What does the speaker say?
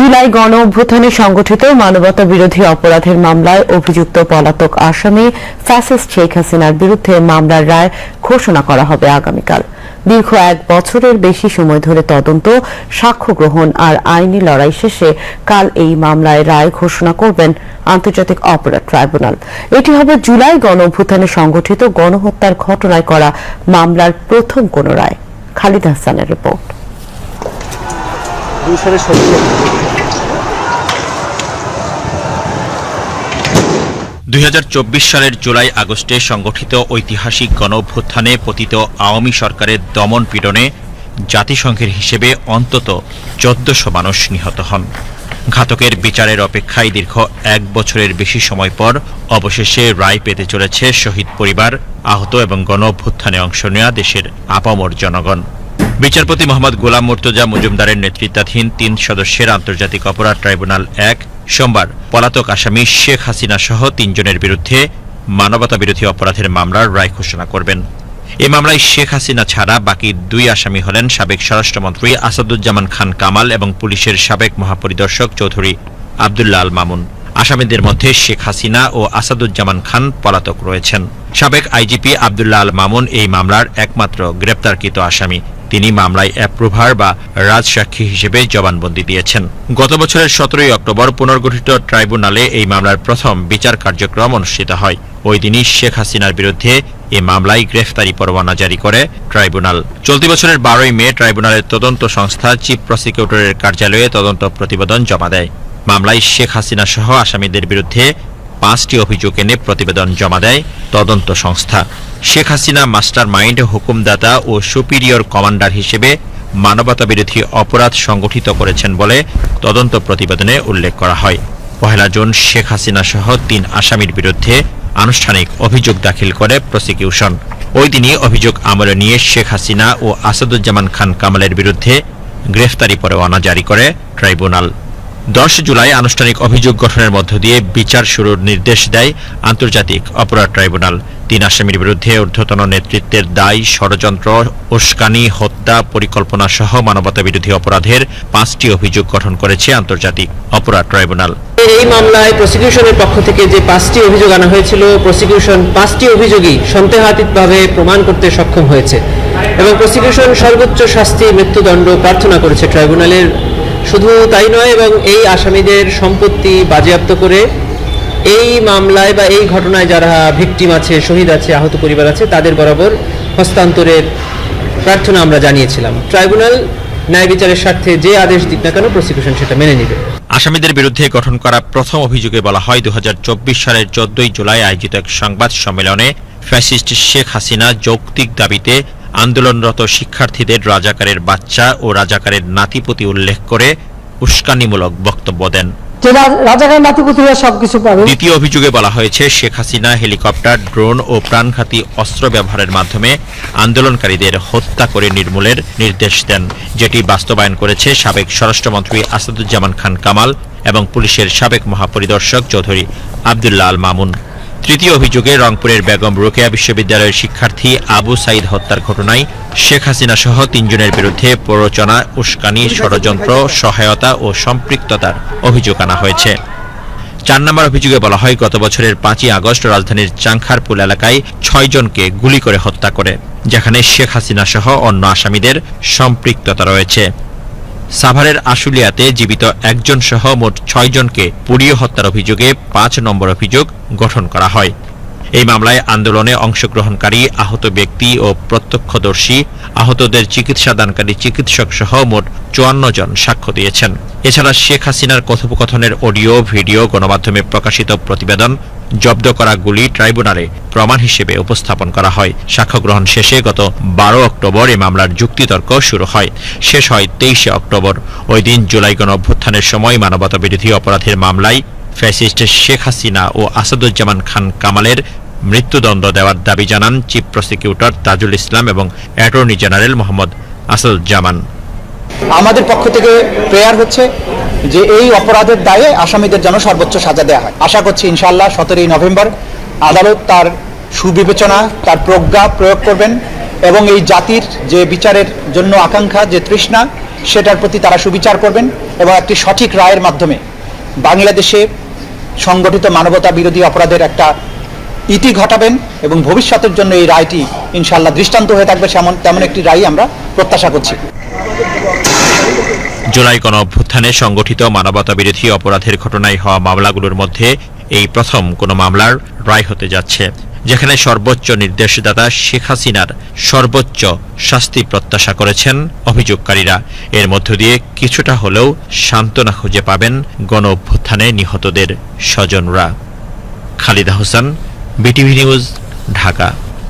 জুলাই গণ অভ্যুত্থানে সংগঠিত মানবতা বিরোধী অপরাধের মামলায় অভিযুক্ত পলাতক আসামি ফ্যাসিস্ট শেখ হাসিনার বিরুদ্ধে মামলার রায় ঘোষণা করা হবে আগামীকাল। দীর্ঘ এক বছরের বেশি সময় ধরে তদন্ত, সাক্ষ্য গ্রহণ আর আইনি লড়াই শেষে কাল এই মামলায় রায় ঘোষণা করবেন আন্তর্জাতিক অপরাধ ট্রাইব্যুনাল। এটি হবে জুলাই গণ অভ্যুত্থানে সংগঠিত গণহত্যার ঘটনায় করা মামলার প্রথম কোন রায়। খালিদ হাসানের রিপোর্ট। দুই হাজার চব্বিশ সালের জুলাই আগস্টে সংগঠিত ঐতিহাসিক গণঅভ্যুত্থানে পতিত আওয়ামী সরকারের দমন পীড়নে জাতিসংঘের হিসেবে অন্তত চোদ্দশো মানুষ নিহত হন। ঘাতকের বিচারের অপেক্ষায় দীর্ঘ এক বছরের বেশি সময় পর অবশেষে রায় পেতে চলেছে শহীদ পরিবার, আহত এবং গণঅভ্যুত্থানে অংশ নেওয়া দেশের আপামর জনগণ। বিচারপতি মোহাম্মদ গোলাম মুর্তজা মজুমদারের নেতৃত্বাধীন তিন সদস্যের আন্তর্জাতিক অপরাধ ট্রাইব্যুনাল এক সোমবার পলাতক আসামি শেখ হাসিনা সহ তিনজনের বিরুদ্ধে মানবতা বিরোধী অপরাধের মামলার রায় ঘোষণা করবেন। এ মামলায় শেখ হাসিনা ছাড়া বাকি দুই আসামি হলেন সাবেক স্বরাষ্ট্রমন্ত্রী আসাদুজ্জামান খান কামাল এবং পুলিশের সাবেক মহাপরিদর্শক চৌধুরী আবদুল্লাহ আল মামুন। আসামিদের মধ্যে শেখ হাসিনা ও আসাদুজ্জামান খান পলাতক রয়েছেন। সাবেক আইজিপি আবদুল্লাহ আল মামুন এই মামলার একমাত্র গ্রেপ্তারকৃত আসামি। তিনি মামলায় অ্যাপ্রুভার বা রাজসাক্ষী হিসেবে জবানবন্দি দিয়েছেন। গত বছরের সতেরোই অক্টোবর পুনর্গঠিত ট্রাইব্যুনালে এই মামলার প্রথম বিচার কার্যক্রম অনুষ্ঠিত হয়। ওই দিনই শেখ হাসিনার বিরুদ্ধে এ মামলায় গ্রেফতারি পরোয়ানা জারি করে ট্রাইব্যুনাল। চলতি বছরের বারোই মে ট্রাইব্যুনালের তদন্ত সংস্থা চিফ প্রসিকিউটরের কার্যালয়ে তদন্ত প্রতিবেদন জমা দেয়। মামলায় শেখ হাসিনা সহ আসামিদের বিরুদ্ধে পাঁচটি অভিযোগ এনে প্রতিবেদন জমা দেয় তদন্ত সংস্থা। শেখ হাসিনা মাস্টার মাইন্ড হুকুমদাতা ও সুপিরিয়র কমান্ডার হিসেবে মানবতা বিরোধী অপরাধ সংগঠিত করেছেন বলে তদন্ত প্রতিবেদনে উল্লেখ করা হয়। পহেলা জুন শেখ হাসিনা সহ তিন আসামির বিরুদ্ধে আনুষ্ঠানিক অভিযোগ দাখিল করে প্রসিকিউশন। ওই দিনই অভিযোগ আমলে নিয়ে শেখ হাসিনা ও আসাদুজ্জামান খান কামালের বিরুদ্ধে গ্রেফতারি পরোয়ানা জারি করে ট্রাইব্যুনাল। দশ জুলাই আনুষ্ঠানিক অভিযোগ গঠনের মধ্য দিয়ে বিচার শুরুর নির্দেশ দেয় আন্তর্জাতিক অপরাধ ট্রাইব্যুনাল। তিন আসামির বিরুদ্ধে ঊর্ধ্বতন নেতৃত্বের দায় ষড়যন্ত্র, উস্কানি, হত্যা পরিকল্পনা সহ মানবতা বিরোধী অপরাধের পাঁচটি অভিযোগ গঠন করেছে আন্তর্জাতিক অপরাধ ট্রাইব্যুনাল। এই মামলায় প্রসিকিউশনের পক্ষ থেকে যে পাঁচটি অভিযোগ আনা হয়েছিল, প্রসিকিউশন পাঁচটি অভিযোগই সন্দেহাতীতভাবে প্রমাণ করতে সক্ষম হয়েছে। এবং প্রসিকিউশন সর্বোচ্চ শাস্তি মৃত্যুদণ্ড প্রার্থনা করেছে ট্রাইব্যুনালের শুধু তাই নয়, এবং এই আসামিদের সম্পত্তি বাজেয়াপ্ত করে এই মামলায় বা এই ঘটনায় যারা ভিকটিম আছে, শহীদ আছে, আহত পরিবার আছে, তাদের বরাবর হস্তান্তরের প্রার্থনা আমরা জানিয়েছিলাম। ট্রাইব্যুনাল ন্যায় বিচারের স্বার্থে যে আদেশ দিক না কেন, প্রসিকিউশন সেটা মেনে নেবে। আসামিদের বিরুদ্ধে গঠন করা প্রথম অভিযোগে বলা হয় দু হাজার চব্বিশ সালের চোদ্দই জুলাই আয়োজিত এক সংবাদ সম্মেলনে ফ্যাসিস্ট শেখ হাসিনা যৌক্তিক দাবিতে আন্দোলনরত শিক্ষার্থীদের রাজাকারের বাচ্চা ও রাজাকারের নাতিপতি উল্লেখ করে উস্কানিমূলক বক্তব্য দেন। দ্বিতীয় অভিযোগে বলা হয়েছে শেখ হাসিনা হেলিকপ্টার ড্রোন ও প্রাণঘাতী অস্ত্র ব্যবহারের মাধ্যমে আন্দোলনকারীদের হত্যা করে নির্মূলের নির্দেশ দেন যেটি বাস্তবায়ন করেছে সাবেক স্বরাষ্ট্রমন্ত্রী আসাদুজ্জামান খান কামাল এবং পুলিশের সাবেক মহাপরিদর্শক চৌধুরী আবদুল্লাহ আল মামুন। তৃতীয় অভিযোগে রংপুরের বেগম রোকেয়া বিশ্ববিদ্যালয়ের শিক্ষার্থী আবু সাইদ হত্যার ঘটনায় শেখ হাসিনা সহ তিনজনের বিরুদ্ধে প্ররোচনা, উস্কানি, ষড়যন্ত্র, সহায়তা ও সম্পৃক্ততার অভিযোগ আনা হয়েছে। চার নম্বর অভিযোগে বলা হয়, গত বছরের পাঁচই আগস্ট রাজধানীর চাংখারপুল এলাকায় ছয় জনকে গুলি করে হত্যা করে, যেখানে শেখ হাসিনা সহ অন্য আসামিদের সম্পৃক্ততা রয়েছে। সাভারের আশুলিয়াতে জীবিত একজন সহ মোট ছয় জনকে পুড়িয়ে হত্যার অভিযোগে পাঁচ নম্বর অভিযোগ গঠন করা হয়। এই মামলায় আন্দোলনে অংশগ্রহণকারী আহত ব্যক্তি ও প্রত্যক্ষদর্শী, আহতদের চিকিৎসাদানকারী চিকিৎসক সহ মোট চুয়ান্ন জন সাক্ষ্য দিয়েছেন। এছাড়া শেখ হাসিনার কথোপকথনের অডিও, ভিডিও, গণমাধ্যমে প্রকাশিত প্রতিবেদন জব্দ করা গুলি ট্রাইব্যুনালে প্রমাণ হিসেবে উপস্থাপন করা হয়। সাক্ষ্য গ্রহণ শেষে গত বারো অক্টোবর এ মামলার যুক্তিতর্ক শুরু হয়। শেষ হয় তেইশে অক্টোবর। ওই দিন জুলাই গণ অভ্যুত্থানের সময় মানবতা বিরোধী অপরাধের মামলায় ফ্যাসিস্ট শেখ হাসিনা ও আসাদুজ্জামান খান কামালের মৃত্যুদণ্ড দেওয়ার দাবি জানান চিফ প্রসিকিউটর তাজুল ইসলাম এবং অ্যাটর্নি জেনারেল মোহাম্মদ আসাদুজ্জামান। আমাদের পক্ষ থেকে প্রেয়ার হচ্ছে যে এই অপরাধের দায়ে আসামিদের যেন সর্বোচ্চ সাজা দেওয়া হয়। আশা করছি ইনশাল্লাহ সতেরোই নভেম্বর আদালত তার সুবিবেচনা, তার প্রজ্ঞা প্রয়োগ করবেন এবং এই জাতির যে বিচারের জন্য আকাঙ্ক্ষা, যে তৃষ্ণা, সেটার প্রতি তারা সুবিচার করবেন এবং একটি সঠিক রায়ের মাধ্যমে বাংলাদেশে সংগঠিত মানবতা বিরোধী অপরাধের একটা ইতি ঘটাবেন এবং ভবিষ্যতের জন্য এই রায়টি ইনশাল্লাহ দৃষ্টান্ত হয়ে থাকবে, সেমন তেমন একটি রায় আমরা প্রত্যাশা করছি। জুলাই গণ অভ্যুত্থানে সংগঠিত মানবতা বিরোধী অপরাধের ঘটনায় হওয়া মামলাগুলোর মধ্যে এই প্রথম কোনো মামলার রায় হতে যাচ্ছে, যেখানে সর্বোচ্চ নির্দেশদাতা শেখ হাসিনার সর্বোচ্চ শাস্তি প্রত্যাশা করেছেন অভিযোগকারীরা। এর মধ্য দিয়ে কিছুটা হলেও সান্ত্বনা খুঁজে পাবেন গণ অভ্যুত্থানে নিহতদের স্বজনরা। Khalida Hossain, BTV news, Dhaka.